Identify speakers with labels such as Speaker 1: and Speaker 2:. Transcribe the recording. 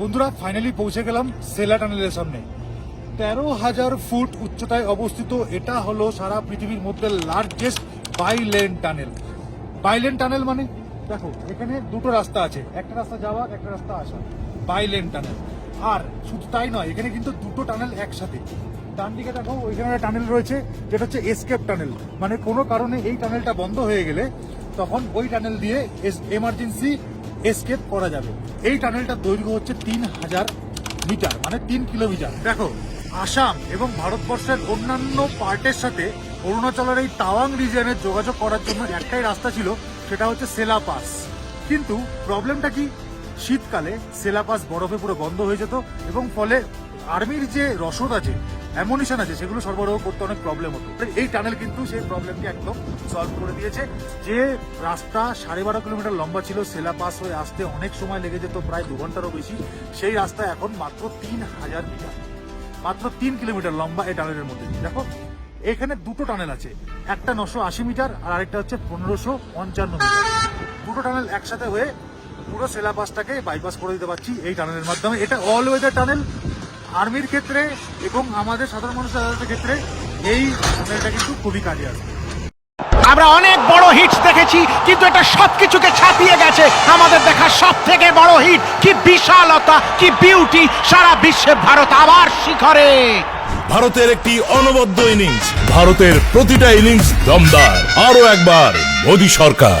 Speaker 1: বন্ধুরা ফাইনালি পৌঁছে গেলাম সেলা টানেলের সামনে। তেরো হাজার ফুট উচ্চতায় অবস্থিত, এটা হলো সারা পৃথিবীর মধ্যে largest bilane tunnel bilane tunnel মানে দেখো, এখানে দুটো রাস্তা আছে, একটা রাস্তা যাওয়া, একটা রাস্তা আসা বাইলেন টানেল আর শুধু তাই নয়, এখানে কিন্তু দুটো টানেল একসাথে। ডান দিকে দেখো, ওইখানে একটা টানেল রয়েছে, যেটা হচ্ছে এসকেপ টানেল মানে কোনো কারণে এই টানেলটা বন্ধ হয়ে গেলে, তখন ওই টানেল দিয়ে এমার্জেন্সি এসকেপ করা যাবে। এই টানেলটার দৈর্ঘ্য হচ্ছে তিন হাজার মিটার মানে তিন কিলোমিটার। দেখো আসাম এবং ভারতবর্ষের অন্যান্য পার্টের সাথে অরুণাচলের এই তাওয়াং রিজিয়নের যোগাযোগ করার জন্য একটাই রাস্তা ছিল, সেটা হচ্ছে সেলা পাস। কিন্তু প্রবলেমটা কি? শীতকালে সেলা পাস বরফে পুরো বন্ধ হয়ে যেত এবং ফলে আর্মির যে রসদ আছে অ্যামুনিশন আছে, সেগুলো সরবরাহ করতে অনেক প্রবলেম হতো। এই টানেল কিন্তু সেই প্রবলেমকে একদম সলভ করে দিয়েছে। যে রাস্তা সাড়ে বারো কিলোমিটার লম্বা ছিল, সেলা পাস হয়ে আসতে অনেক সময় লেগে যেত, প্রায় দু ঘন্টারও বেশি। সেই রাস্তা এখন মাত্র তিন হাজার মিটার মাত্র তিন কিলোমিটার লম্বা এই টানেলের মধ্যে দেখো, এখানে দুটো টানেল আছে। একটা নশো আশি মিটার আর আরেকটা হচ্ছে পনেরোশো পঞ্চান্ন মিটার। দুটো টানেল একসাথে হয়ে পুরো সেলাবাসটাকে বাইপাস করে দিতে পারছি এই টানেলের মাধ্যমে। এটা অল ওয়েদার টানেল। আর্মির ক্ষেত্রে এবং আমাদের সাধারণ মানুষের ক্ষেত্রে এই টানেলটা কিন্তু খুবই কাজে আসবে।
Speaker 2: আমরা অনেক বড় হিট দেখেছি, কিন্তু এটা সবকিছুকে ছাপিয়ে গেছে। আমাদের দেখা সব থেকে বড় হিট কি বিশালতা, কি বিউটি সারা বিশ্বে ভারত আবার শিখরে।
Speaker 3: ভারতের একটি অনবদ্য ইনিংস ভারতের প্রতিটা ইনিংস দমদার। আরও একবার মোদী সরকার।